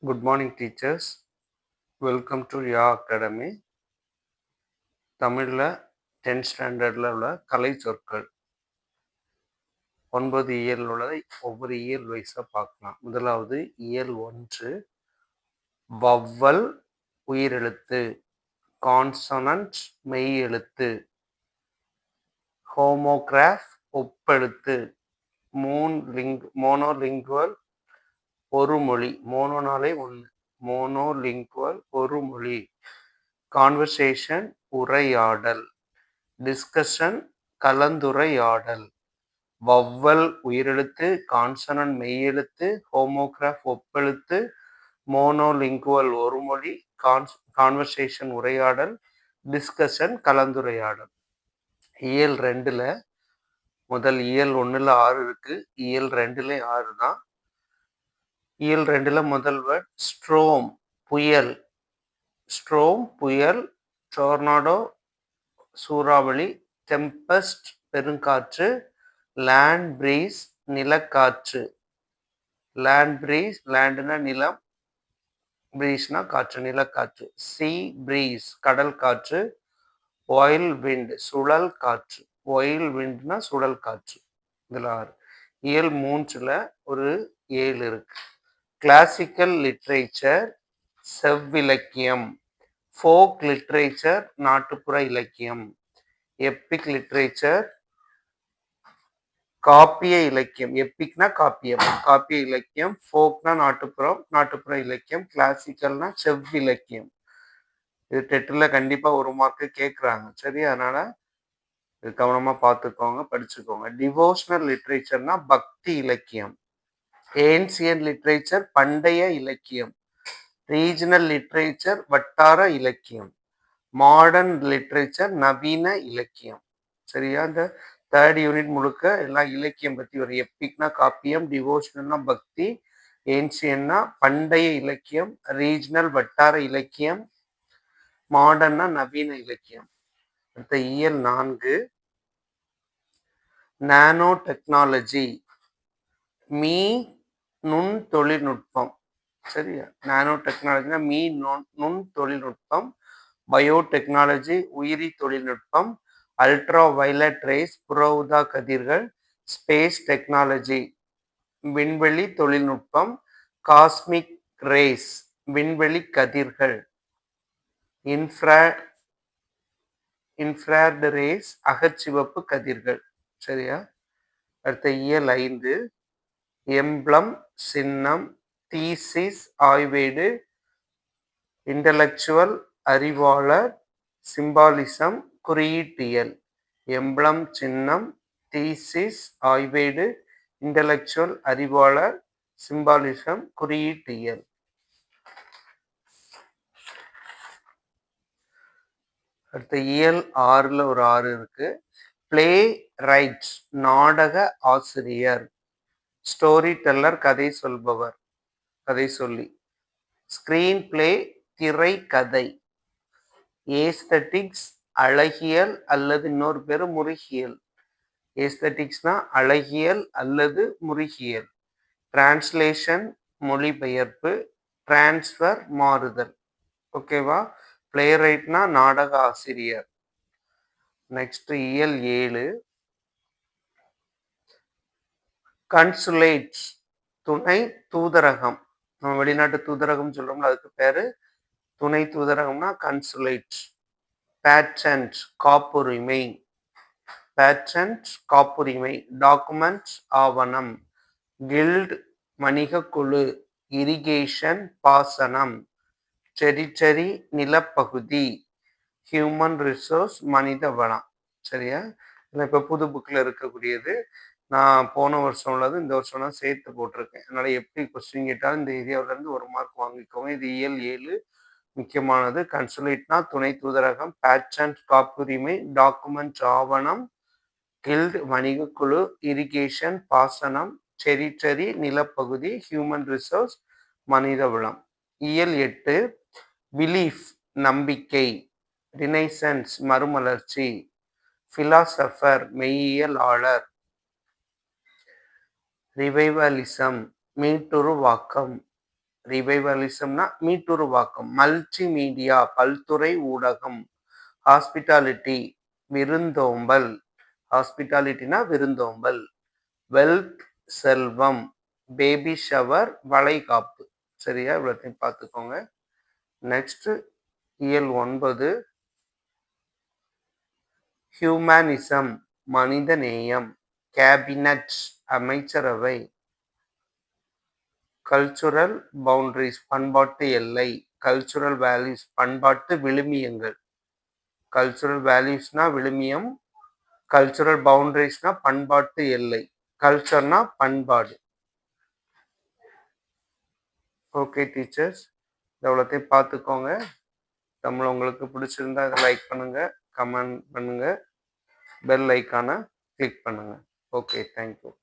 Good morning teachers welcome to yeah academy தமிழில் tenth ஸ்டாண்டர்டில் உள்ள கலை சொற்கள். ஒன்பது இயல் உள்ளதை ஒவ்வொரு இயல் வைஸாக பார்க்கலாம். முதலாவது இயல் ஒன்று. வவ்வல் உயிரெழுத்து. கான்சனன்ட் மெய் எழுத்து ஹோமோகிராஃப் ஒப்பெழுத்து. மூன் லிங் மோனோலிங்குவல் ஒரு மொழி மோனோனாலே ஒன்று மோனோ லிங்குவல் ஒரு மொழி. கான்வர்சேஷன் உரையாடல். டிஸ்கஷன் கலந்துரையாடல். வவ்வல் உயிரெழுத்து கான்சனன் மெய்யெழுத்து ஹோமோகிராஃப் ஒப்பெழுத்து மோனோலிங்குவல் ஒரு மொழி கான்ஸ் கான்வர்சேஷன் உரையாடல் டிஸ்கஷன் கலந்துரையாடல். இயல் ரெண்டில் முதல் இயல் ஒன்றில் ஆறு இருக்குது இயல் ரெண்டுலேயும் ஆறு தான் இயல் ரெண்டில் முதல் வேர்ட் ஸ்ட்ரோம் புயல். ஸ்ட்ரோம் புயல் டோர்னாடோ சூறாவளி டெம்பஸ்ட் பெருங்காற்று லேண்ட் பிரீஸ் நிலக்காற்று. லேண்ட் பிரீஸ் லேண்டுனா நிலம் பிரீஸ்னா காற்று நிலக்காற்று. சி பிரீஸ் கடல் காற்று. ஒயில் விண்ட் சுழல் காற்று. ஒயில் விண்ட்னா சுழல் காற்று. இதில் ஆறு. இயல் மூன்றில் ஒரு ஏழு இருக்குது கிளாசிக்கல் லிட்ரேச்சர் செவ்விலக்கியம். ஃபோக் லிட்ரேச்சர் நாட்டுப்புற இலக்கியம். எப்பிக் லிட்ரேச்சர் காப்பிய இலக்கியம். எப்பிக்னா காப்பியம். காப்பிய இலக்கியம் ஃபோக்னா நாட்டுப்புறம் நாட்டுப்புற இலக்கியம் கிளாசிக்கல்னா செவ்விலக்கியம். இது டெட்டில் கண்டிப்பாக ஒரு மார்க்கு கேட்குறாங்க சரி அதனால இது கவனமாக பார்த்துக்கோங்க படிச்சுக்கோங்க. டிவோஷனல் லிட்ரேச்சர்னா பக்தி இலக்கியம். ஏன்சியன் லிட்ரேச்சர் பண்டைய இலக்கியம். ரீஜனல் லிட்ரேச்சர் வட்டார இலக்கியம். மாடர்ன் லிட்ரேச்சர் நவீன இலக்கியம். சரியா? இந்த தேர்ட் யூனிட் முழுக்க எல்லாம் இலக்கியம் பற்றி ஒரு எப்பிக்னா காப்பியம் டிவோஷனல்னா பக்தி ஏன்சியன்னா பண்டைய இலக்கியம் ரீஜனல் வட்டார இலக்கியம் மாடர்னா நவீன இலக்கியம். அடுத்த இயல் நான்கு. நானோ டெக்னாலஜி மீ நுண் தொழில்நுட்பம் சரியா நானோ டெக்னாலஜினா மீ நுண் நுண் தொழில்நுட்பம் பயோடெக்னாலஜி உயிரி தொழில்நுட்பம். அல்ட்ரா வயலட் ரேஸ் புறவுதா கதிர்கள். ஸ்பேஸ் டெக்னாலஜி விண்வெளி தொழில்நுட்பம். காஸ்மிக் ரேஸ் விண்வெளி கதிர்கள். இன்ஃப்ரா இன்ஃப்ராட் ரேஸ் அகச்சிவப்பு கதிர்கள். சரியா? அடுத்த இயல் ஐந்து. எம்ப்ளம் சின்னம் தீசிஸ் ஆய்வேடு இன்டலெக்சுவல் அறிவாளர் சிம்பாலிசம் குறியீட்டியல். எம்ப்ளம் சின்னம் தீசிஸ் ஆய்வேடு இன்டலெக்சுவல் அறிவாளர் சிம்பாலிசம் குறியீட்டியல். அடுத்த இயல் ஆறுல ஒரு ஆறு இருக்கு. பிளே ரைட்ஸ் நாடக ஆசிரியர். ஸ்டோரி டெல்லர் கதை சொல்பவர் கதை சொல்லி. ஸ்கிரீன் பிளே கதை. ஏஸ்தட்டிக்ஸ் அழகியல் அல்லது இன்னொரு பேர் முருகியல். ஏஸ்தட்டிக்ஸ்னா அழகியல் அல்லது முருகியல். டிரான்ஸ்லேஷன் மொழிபெயர்ப்பு டிரான்ஸ்ஃபர் மாறுதல். ஓகேவா பிளே ரைட்னா நாடக ஆசிரியர். நெக்ஸ்ட் இயல் ஏழு. கன்சுலேட் துணை தூதரகம். நம்ம வெளிநாட்டு தூதரகம் சொல்றோம்ல அதுக்கு பேரு துணை தூதரகம்னா கன்சுலேட் பேட்டன்ட் காப்புரிமை. பேட்டன்ட் காப்புரிமை டாக்குமெண்ட் ஆவணம். கில்ட் வணிக குழு இரிகேஷன் பாசனம். டெரிட்டரி நிலப்பகுதி. ஹியூமன் ரிசோர்ஸ் மனித வளம். சரியா? இல்லை இப்போ புது புக்கில் இருக்கக்கூடியது நான் போன வருஷம் உள்ளது இந்த வருஷம் தான் சேர்த்து போட்டிருக்கேன். அதனால் எப்படி கொஸ்டின் கேட்டாலும் இந்த ஏரியாவிலேருந்து ஒரு மார்க் வாங்கிக்கோங்க. இது இயல் ஏழு. முக்கியமானது கன்சுலேட்னா துணை தூதரகம் பேட்டன்ட் காப்புரிமை டாக்குமெண்ட் ஆவணம் கில்ட் வணிக குழு இரிகேஷன் பாசனம் டெரிட்டரி நிலப்பகுதி ஹியூமன் ரிசோர்ஸ் மனித வளம். இயல் எட்டு பிலீஃப் நம்பிக்கை ரினைசன்ஸ் மறுமலர்ச்சி பிலாசபர் மெய்யியலாளர் ரிவைவலிசம் மீட்டுருவாக்கம். ரிவைவலிசம்னா மீட்டுருவாக்கம். மல்டி மீடியா பல்துறை ஊடகம். ஹாஸ்பிட்டாலிட்டி விருந்தோம்பல். ஹாஸ்பிட்டாலிட்டினா விருந்தோம்பல். வெல்த் செல்வம். பேபி ஷவர் வளைகாப்பு. சரியா? இவ்வளோத்தையும் பார்த்துக்கோங்க. நெக்ஸ்ட் இயல் ஒன்பது. ஹியூமனிசம் மனிதநேயம். கேபினட் அமைச்சரவை. கல்ச்சுரல் பவுண்டரிஸ் பண்பாட்டு எல்லை கல்ச்சுரல் வேல்யூஸ் பண்பாட்டு விழுமியங்கள். கல்ச்சுரல் வேல்யூஸ்னா விழுமியம் கல்ச்சுரல் பவுண்டரிஸ்னா பண்பாட்டு எல்லை கல்ச்சர்னா பண்பாடு. ஓகே டீச்சர்ஸ் எவ்வளோத்தையும் பார்த்துக்கோங்க. தமிழ் உங்களுக்கு பிடிச்சிருந்தா இதை லைக் பண்ணுங்க கமெண்ட் பண்ணுங்க பெல் ஐக்கானை கிளிக் okay thank you.